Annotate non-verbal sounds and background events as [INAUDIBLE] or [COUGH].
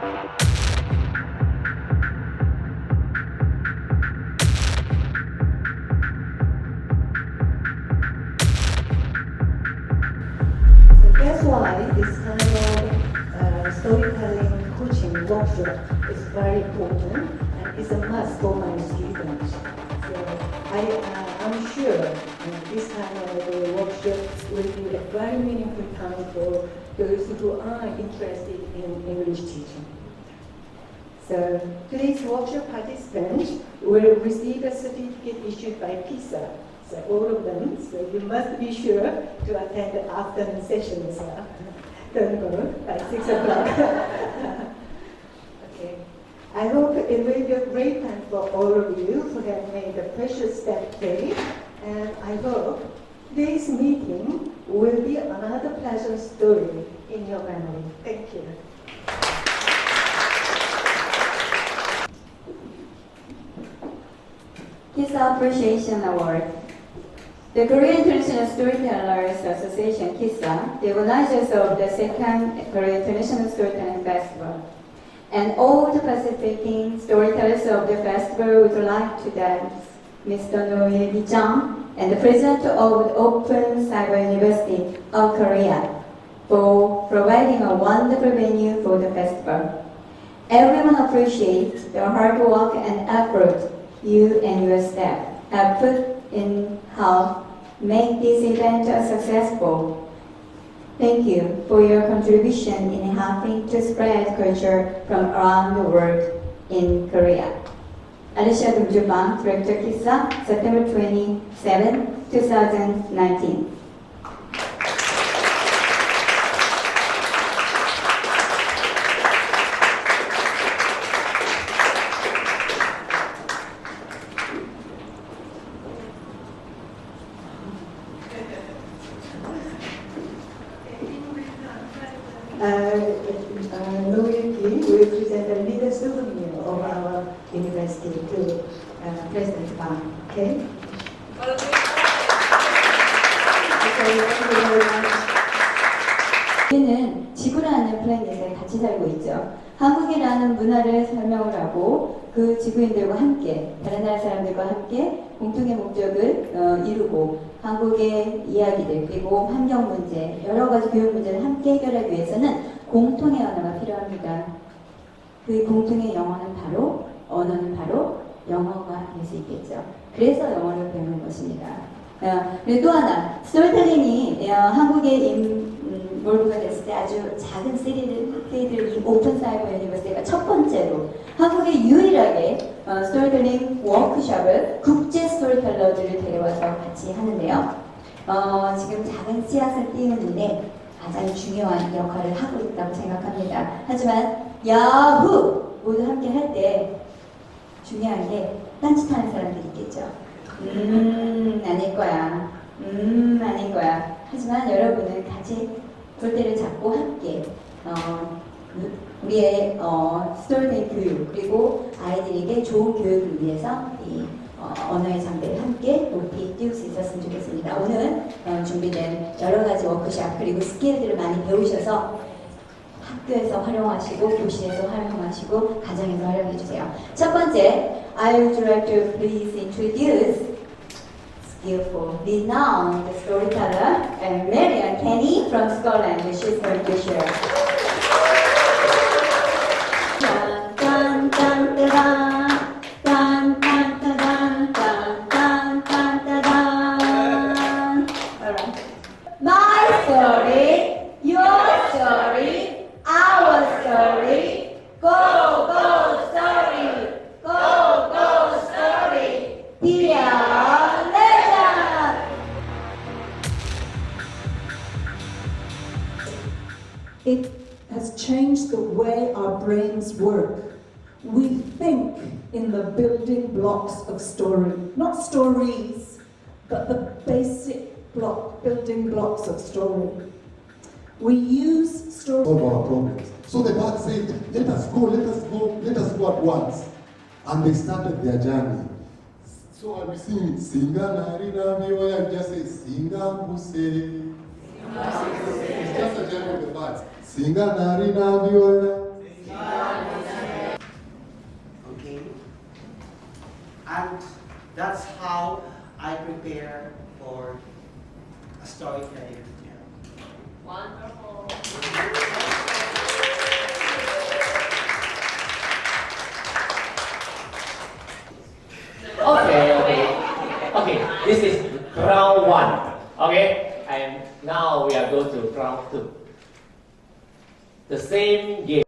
Uh, storytelling coaching workshop is very important and is a must for my students. I, uh, I'm sure uh, this kind of uh, workshop will be a very meaningful time for those who are interested in English teaching. So today's workshop participants will receive a certificate issued by PISA. So all of them, so you must be sure to attend the afternoon session as well. Don't go by six o'clock. [LAUGHS] I hope it will be a great time for all of you who have made a precious step today. And I hope today's meeting will be another pleasant story in your memory. Thank you. KISA Appreciation Award. The Korean International Storytellers Association, KISA, the organizers of the second Korean International Storytelling Festival. And all the participating storytellers of the festival would like to thank Mr. No Ye Jang and the president of the Open Cyber University of Korea for providing a wonderful venue for the festival. Everyone appreciates the hard work and effort you and your staff have put in help make this event successful. Thank you for your contribution in helping to spread culture from around the world in Korea. Alicia Dumjubang, Director KISA, September 27, 2019. President Bang. Okay? Okay, thank you very much. 우리는 지구라는 플래닛에 같이 살고 있죠. 한국이라는 문화를 설명을 하고 그 지구인들과 함께 다른 나라 사람들과 함께 공통의 목적을 어, 이루고 한국의 이야기들 그리고 환경 문제 여러 가지 교육 문제를 함께 해결하기 위해서는 공통의 언어가 필요합니다. 그 공통의 영어는 바로 언어는 바로 영어가 될 수 있겠죠. 그래서 영어를 배우는 것입니다. 어, 그리고 또 하나 스토리텔링이 어, 한국에 임, 음, 몰부가 됐을 때 아주 작은 시리들 이 오픈 사이버 유니버시티가 첫 번째로 한국에 유일하게 어, 스토리텔링 워크숍을 국제 스토리텔러들을 데려와서 같이 하는데요. 어, 지금 작은 씨앗을 띄우는데 가장 중요한 역할을 하고 있다고 생각합니다. 하지만 야후 모두 함께 할 때 중요한 게 딴짓하는 사람들이 있겠죠. 음 아닐 거야. 음 아닐 거야. 하지만 여러분은 같이 골대를 잡고 함께 어, 우리의 어, 스토리텔 교육 그리고 아이들에게 좋은 교육을 위해서 이 어, 언어의 장비를 함께 높이 띄울 수 있었으면 좋겠습니다. 오늘 어, 준비된 여러 가지 워크샵 그리고 스킬들을 많이 배우셔서 학교에서 활용하시고 교실에서 활용하시고 가정에서 활용해 주세요. 첫 번째, I would like to please introduce skillful, renowned storyteller and Marian Kenny from Scotland. She's going to share. Dun, has changed the way our brains work. We think in the building blocks of story, not stories, but the basic block, building blocks of story. We use story. solve our problems. So the bird said, let us go, let us go, let us go at once. And they started their journey. So I'll singing, Singa Narina Miwa, and just say, Singa Muse. It's just a journey of the birds. Singanari navyo. Okay. And that's how I prepare for a story storytelling. Wonderful. Okay, okay. Okay, this is round one. Okay, and now we are going to round two. The same game.